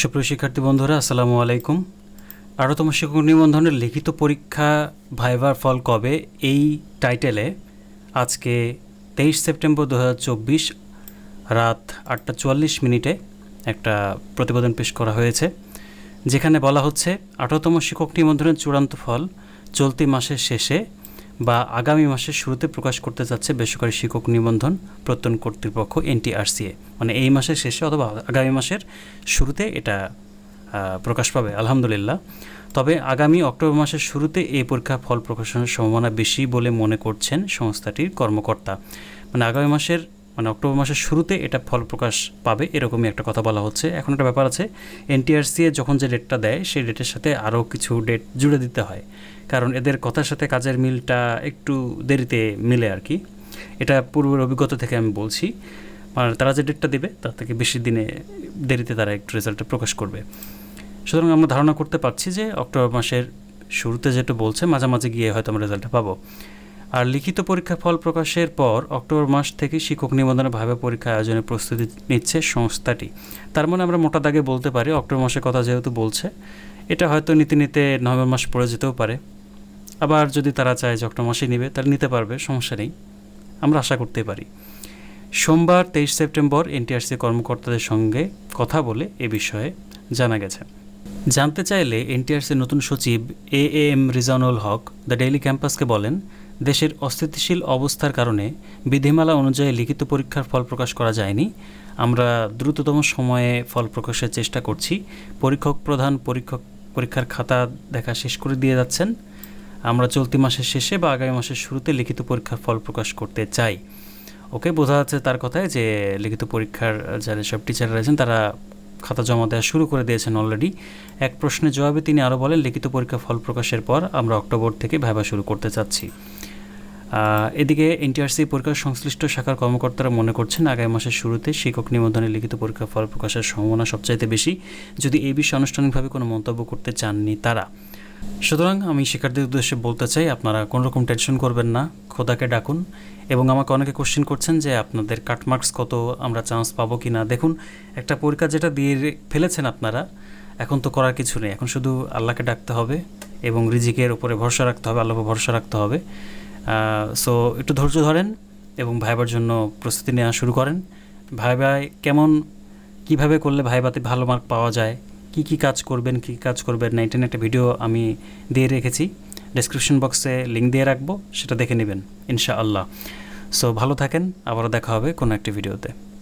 সুপ্রিয় শিক্ষার্থী বন্ধুরা, আসসালামু আলাইকুম। আরতম শিক্ষক নিবন্ধনের লিখিত পরীক্ষা ভাইবার ফল কবে? এই টাইটেলে আজকে তেইশ সেপ্টেম্বর দু হাজার চব্বিশ রাত আটটা চুয়াল্লিশ মিনিটে একটা প্রতিবেদন পেশ করা হয়েছে, যেখানে বলা হচ্ছে, আঠারোতম শিক্ষক নিবন্ধনের চূড়ান্ত ফল চলতি মাসের শেষে বা আগামী মাসের শুরুতে প্রকাশ করতে যাচ্ছে বেসরকারি শিক্ষক নিবন্ধন প্রত্যন কর্তৃপক্ষ, এনটিআরসিএ। মানে এই মাসের শেষে অথবা আগামী মাসের শুরুতে এটা প্রকাশ পাবে, আলহামদুলিল্লাহ। তবে আগামী অক্টোবর মাসের শুরুতে এই পরীক্ষা ফল প্রকাশনের সম্ভাবনা বেশি বলে মনে করছেন সংস্থাটির কর্মকর্তা। মানে আগামী মাসের মানে অক্টোবর মাসের শুরুতে এটা ফল প্রকাশ পাবে, এরকমই একটা কথা বলা হচ্ছে। এখন একটা ব্যাপার আছে এনটিআরসিএ যখন যে ডেটটা দেয়, সেই ডেটের সাথে আরও কিছু ডেট জুড়ে দিতে হয়। কারণ এদের কথার সাথে কাজের মিলটা একটু দেরিতে মিলে আর কি। এটা পূর্বের অভিজ্ঞতা থেকে আমি বলছি। মানে তারা যে ডেটটা দেবে, তার থেকে বেশি দিনে দেরিতে তারা একটু রেজাল্টটা প্রকাশ করবে। সুতরাং আমরা ধারণা করতে পারছি যে অক্টোবর মাসের শুরুতে যেটা বলছে, মাঝামাঝি গিয়ে হয়তো আমরা রেজাল্টটা পাবো। আর লিখিত পরীক্ষা ফল প্রকাশের পর অক্টোবর মাস থেকে শিক্ষক নিবন্ধনের ভাবে পরীক্ষা আয়োজনের প্রস্তুতি নিচ্ছে সংস্থাটি। তার মানে আমরা মোটা দাগে বলতে পারি, অক্টোবর মাসের কথা যেহেতু বলছে, এটা হয়তো নীতি নিতে নভেম্বর মাস পড়ে যেতেও পারে। আবার যদি তারা চায় যে অক্টোবর মাসে নিবে, তাহলে নিতে পারবে, সমস্যা নেই। আমরা আশা করতে পারি। সোমবার তেইশ সেপ্টেম্বর এনটিআরসি কর্মকর্তাদের সঙ্গে কথা বলে এ বিষয়ে জানা গেছে। জানতে চাইলে এনটিআরসির নতুন সচিব A M Rizanul Haque the daily ক্যাম্পাসকে বলেন দেশের অস্থিতিশীল অবস্থার কারণে বিধিমালা অনুযায়ী লিখিত পরীক্ষার ফল প্রকাশ করা যায়নি। আমরা দ্রুততম সময়ে ফল প্রকাশের চেষ্টা করছি। পরীক্ষক প্রধান, পরীক্ষক পরীক্ষার খাতা দেখা শেষ করে দিয়ে যাচ্ছেন। আমরা চলতি মাসের শেষে বা আগামী মাসের শুরুতে লিখিত পরীক্ষার ফল প্রকাশ করতে চাই। ওকে, বোঝা যাচ্ছে তার কথায় যে লিখিত পরীক্ষার যারা সব টিচাররা রয়েছেন তারা খাতা জমা দেওয়া শুরু করে দিয়েছেন অলরেডি এক প্রশ্নের জবাবে তিনি আরও বলেন, লিখিত পরীক্ষা ফল প্রকাশের পর আমরা অক্টোবর থেকে ভাবা শুরু করতে চাচ্ছি। এদিকে এনটিআরসি পরীক্ষা সংশ্লিষ্ট শাখার কর্মকর্তারা মনে করছেন আগামী মাসের শুরুতে শিক্ষক নিবন্ধনে লিখিত পরীক্ষা ফল প্রকাশের সম্ভাবনা সবচাইতে বেশি। যদি এই বিষয়ে আনুষ্ঠানিকভাবে কোনো মন্তব্য করতে চাননি তারা। সুতরাং আমি শিক্ষার্থীদের উদ্দেশ্যে বলতে চাই, আপনারা কোনো রকম টেনশন করবেন না, খোদাকে ডাকুন এবং আমাকে অনেকে কোশ্চেন করছেন যে আপনাদের কাটমার্কস কত, আমরা চান্স পাবো কি না দেখুন, একটা পরীক্ষা যেটা দিয়ে ফেলেছেন আপনারা, এখন তো করার কিছু নেই। এখন শুধু আল্লাহকে ডাকতে হবে এবং রিজিকের উপরে ভরসা রাখতে হবে আল্লাহকে ভরসা রাখতে হবে। সো একটু ধৈর্য ধরেন এবং ভাইবার জন্য প্রস্তুতি নেওয়া শুরু করেন। ভাইবায় কেমন, কীভাবে করলে ভাইবাতে ভালো মার্ক পাওয়া যায়, কি কি কাজ করবেন, কি কাজ করবেন না, এটা একটা ভিডিও আমি দিয়ে রেখেছি। ডিসক্রিপশন বক্সে লিঙ্ক দিয়ে রাখব, সেটা দেখে নেবেন, ইনশাআল্লাহ। সো ভালো থাকেন, আবারও দেখা হবে কোনো একটি ভিডিওতে